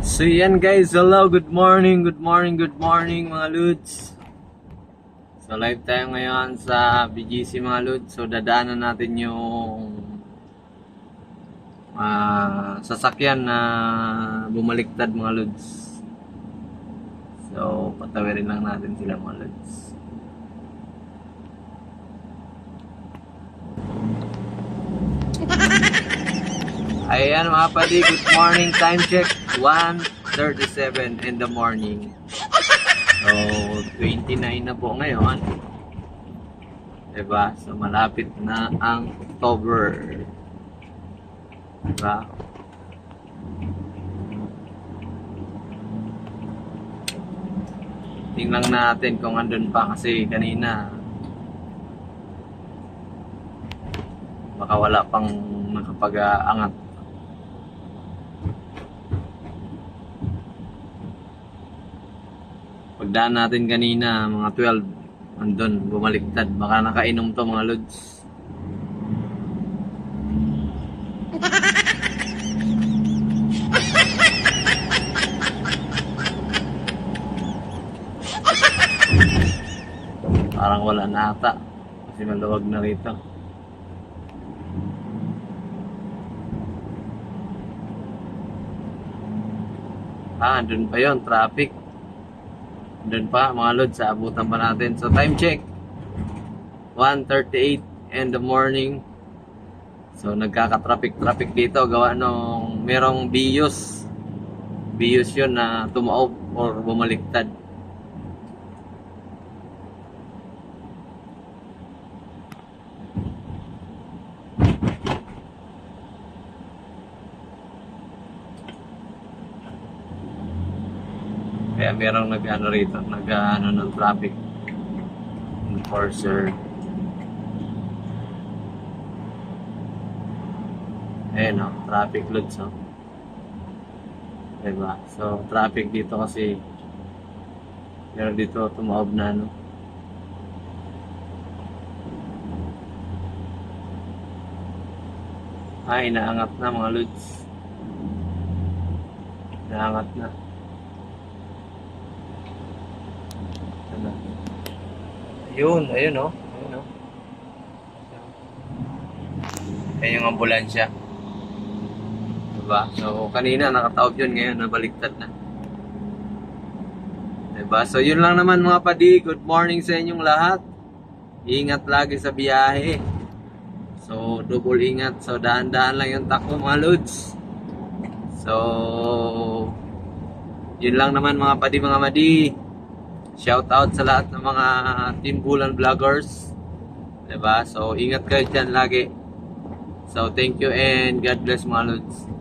So yan guys, hello, good morning, good morning, good morning mga Ludes. So live tayo ngayon sa BGC mga Ludes. So dadaanan natin yung ah, sasakyan na bumaliktad mga Ludes. So patawirin lang natin sila mga Ludes. Ayan mga padi, good morning. Time check, 1.37 in the morning. So, 29 na po ngayon. Diba? So, malapit na ang October. Diba? Tingnan natin kung andun pa kasi kanina baka wala pang nakapag-aangat. Pagdaan natin kanina, mga 12, andun, bumaliktad. Baka nakainom to mga lods. Parang wala na ata. Kasi maluwag na rito. Ah, andun pa yon traffic. Andun pa, mga lods, sa abutan pa natin. So, time check. 1.38 in the morning. So, nagkaka-traffic-traffic dito. Gawa nung merong bios. Bios yun na tumaob or bumaliktad. Kaya merong nag-ano rito, nag-ano ng traffic enforcer. Ayan o, traffic loads o. Diba? So, traffic dito kasi meron dito tumaob na ano. Ay, inaangat na mga loads. Inaangat na. Ano? Ayun, ayun oh. Ayun oh. Ayun yung ambulansya. Diba? So, kanina nakataob yun, ngayon nabaliktad na. Diba? So, yun lang naman mga padi. Good morning sa inyong lahat. Ingat lagi sa biyahe. So, double ingat. So, daan-daan lang yung takbo mga lods. So, yun lang naman mga padi, mga madi. Shout out sa lahat ng mga Team Bulan vloggers. 'Di ba? So ingat kayo diyan lagi. So thank you and God bless mga lods.